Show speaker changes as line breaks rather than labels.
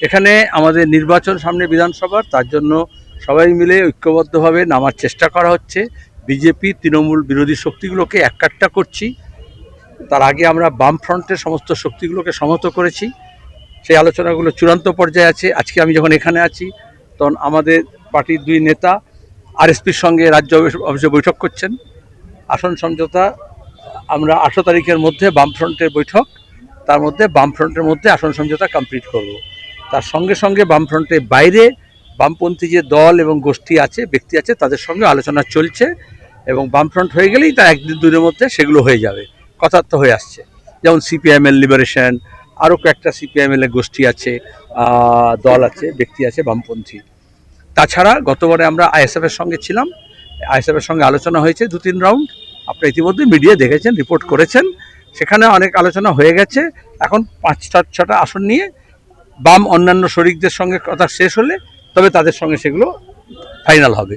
এখানে আমাদের নির্বাচন সামনে বিধানসভার তার জন্য সবাই মিলে ঐক্যবদ্ধভাবে নামার চেষ্টা করা হচ্ছে। বিজেপি, তৃণমূল বিরোধী শক্তিগুলোকে একাট্টা করছি। তার আগে আমরা বাম ফ্রন্টের সমস্ত শক্তিগুলোকে সমত করেছি। সেই আলোচনাগুলো চূড়ান্ত পর্যায়ে আছে। আজকে আমি যখন এখানে আছি, তখন আমাদের পার্টির দুই নেতা আরএসপির সঙ্গে রাজ্য অফিস- বৈঠক করছেন। আসন সমঝোতা, আমরা আঠেরো তারিখের মধ্যে বামফ্রন্টের বৈঠক, তার মধ্যে বামফ্রন্টের মধ্যে আসন সমঝোতা কমপ্লিট করব। তার সঙ্গে সঙ্গে বামফ্রন্টের বাইরে বামপন্থী যে দল এবং গোষ্ঠী আছে, ব্যক্তি আছে, তাদের সঙ্গে আলোচনা চলছে এবং বামফ্রন্ট হয়ে গেলেই তার একদিন দুদিনের মধ্যে সেগুলো হয়ে যাবে কথার্থ হয়ে আসছে। যেমন সিপিআইএমএল লিবারেশন আরও কয়েকটা সিপিআইএমএল এর গোষ্ঠী আছে দল আছে, ব্যক্তি আছে, বামপন্থী। তাছাড়া গতবারে আমরা আইএসএফের সঙ্গে ছিলাম, আইএসএফ এর সঙ্গে আলোচনা হয়েছে দু তিন রাউন্ড আপনারা ইতিমধ্যে মিডিয়া দেখেছেন, রিপোর্ট করেছেন, সেখানে অনেক আলোচনা হয়ে গেছে। এখন পাঁচ ছটা ছটা আসন নিয়ে বাম অন্যান্য শরিকদের সঙ্গে কথা শেষ হলে তবে তাদের সঙ্গে সেগুলো ফাইনাল হবে।